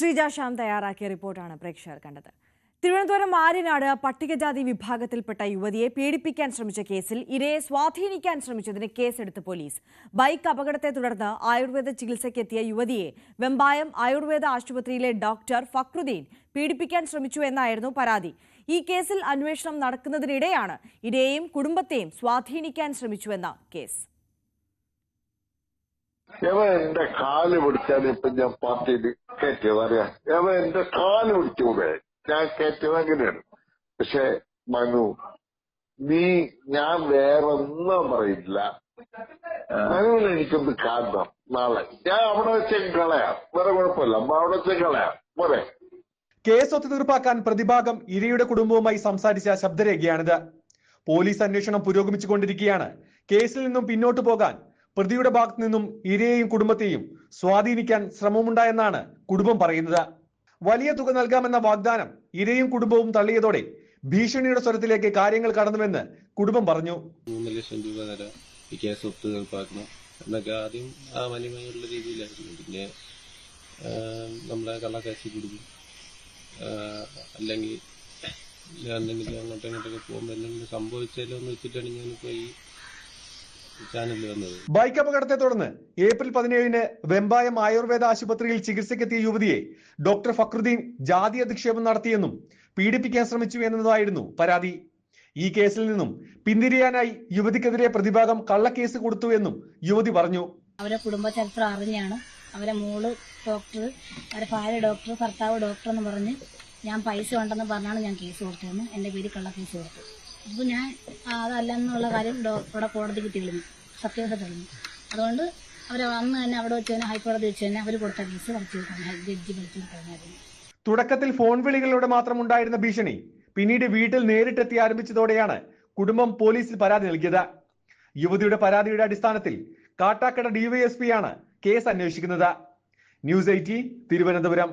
ശ്രീജ ശ്യാം തയ്യാറാക്കിയ റിപ്പോർട്ടാണ് പ്രേക്ഷകർ കണ്ടത്. തിരുവനന്തപുരം ആര്യനാട് പട്ടികജാതി വിഭാഗത്തിൽപ്പെട്ട യുവതിയെ പീഡിപ്പിക്കാൻ ശ്രമിച്ച കേസിൽ ഇരയെ സ്വാധീനിക്കാൻ ശ്രമിച്ചതിന് കേസെടുത്ത് പോലീസ്. ബൈക്ക് അപകടത്തെ തുടർന്ന് ആയുർവേദ ചികിത്സയ്ക്കെത്തിയ യുവതിയെ വെമ്പായം ആയുർവേദ ആശുപത്രിയിലെ ഡോക്ടർ ഫക്രുദ്ദീൻ പീഡിപ്പിക്കാൻ ശ്രമിച്ചു എന്നായിരുന്നു പരാതി. ഈ കേസിൽ അന്വേഷണം നടക്കുന്നതിനിടെയാണ് ഇരയെയും കുടുംബത്തെയും സ്വാധീനിക്കാൻ ശ്രമിച്ചുവെന്ന കേസ്. എവൻ എന്റെ കാൽ പിടിച്ചാൽ ഇപ്പൊ ഞാൻ പാർട്ടിയിൽ കയറ്റിയത് അറിയാം. എവ എന്റെ കാൽ പിടിച്ചുകൂടെ ഞാൻ കയറ്റിയത് അങ്ങനെയാണ്. പക്ഷെ മനു നീ ഞാൻ വേറെ ഒന്നും പറയില്ല. മനുവിന് എനിക്കൊന്ന് കാണണം നാളെ. ഞാൻ അവിടെ വെച്ച് കളയാം. വേറെ കുഴപ്പമില്ല. അവിടെ വെച്ച് കളയാം. പോരെ. കേസ് ഒത്തുതീർപ്പാക്കാൻ പ്രതിഭാഗം ഇരയുടെ കുടുംബവുമായി സംസാരിച്ച ശബ്ദരേഖയാണിത്. പോലീസ് അന്വേഷണം പുരോഗമിച്ചുകൊണ്ടിരിക്കുകയാണ്. കേസിൽ നിന്നും പിന്നോട്ടു പോകാൻ പ്രതിയുടെ ഭാഗത്തു നിന്നും ഇരയെയും കുടുംബത്തെയും സ്വാധീനിക്കാൻ ശ്രമമുണ്ടായെന്നാണ് കുടുംബം പറയുന്നത്. വലിയ തുക നൽകാമെന്ന വാഗ്ദാനം ഇരയും കുടുംബവും തള്ളിയതോടെ ഭീഷണിയുടെ സ്വരത്തിലേക്ക് കാര്യങ്ങൾ കടന്നുവെന്ന് കുടുംബം പറഞ്ഞു. മൂന്ന് ലക്ഷം രൂപ തരാം. ഈ കേസ് ഒത്തുതീർപ്പാക്കണം എന്നൊക്കെ ആദ്യം ആ മാന്യമായുള്ള രീതിയിലായിരുന്നു പിന്നെ നമ്മളെ കള്ളക്കാശി ആ, അല്ലെങ്കിൽ അങ്ങോട്ടും ഇങ്ങോട്ടൊക്കെ പോകുമ്പോൾ എന്തെങ്കിലും സംഭവിച്ചാലോ എന്ന് വെച്ചിട്ടാണ് ഞാനിപ്പോൾ ഈ ബൈക്ക് അപകടത്തെ തുടർന്ന് ഏപ്രിൽ പതിനേഴിന് വെമ്പായം ആയുർവേദ ആശുപത്രിയിൽ ചികിത്സയ്ക്കെത്തിയ യുവതിയെ ഡോക്ടർ ഫക്രുദ്ദീൻ ജാതി അധിക്ഷേപം നടത്തിയെന്നും പീഡിപ്പിക്കാൻ ശ്രമിച്ചു എന്നതായിരുന്നു പരാതി. ഈ കേസിൽ നിന്നും പിന്തിരിയാനായി യുവതിക്കെതിരെ പ്രതിഭാഗം കള്ളക്കേസ് കൊടുത്തു എന്നും യുവതി പറഞ്ഞു. അവരെ കുടുംബ ചരിത്രം അറിഞ്ഞാണ് അവരെ മോൾ ഡോക്ടർ അവരെ ഭാര്യ ഡോക്ടർ ഭർത്താവ് ഡോക്ടർ എന്ന് പറഞ്ഞ് ഞാൻ പൈസ ഉണ്ടെന്ന് പറഞ്ഞാണ് ഞാൻ കേസ് കൊടുത്തതെന്ന്. എന്റെ പേര് കള്ളക്കേസ് കേസ് കൊടുത്തു. അപ്പോൾ ഞാൻ അതല്ല എന്നുള്ള കാര്യം ഇവിടെ കോടതിക്ക് തെളിഞ്ഞു സത്യവത തെളിഞ്ഞു അതുകൊണ്ട് അവർ അന്ന് തന്നെ അവിടെ വെച്ച് തന്നെ ഹൈക്കോടതി വെച്ച് തന്നെ അവർ കൊടുത്ത കേസ് പഠിച്ചു ജഡ്ജി പഠിച്ചു കഴിഞ്ഞായിരുന്നു തുടക്കത്തിൽ ഫോൺ വിളികളിലൂടെ മാത്രം ഉണ്ടായിരുന്ന ഭീഷണി പിന്നീട് വീട്ടിൽ നേരിട്ടെത്തി ആരംഭിച്ചതോടെയാണ് കുടുംബം പോലീസിൽ പരാതി നൽകിയത്. യുവതിയുടെ പരാതിയുടെ അടിസ്ഥാനത്തിൽ കാട്ടാക്കട ഡിവൈഎസ്പിയാണ് കേസ് അന്വേഷിക്കുന്നത്. News eighteen Thiruvananthapuram.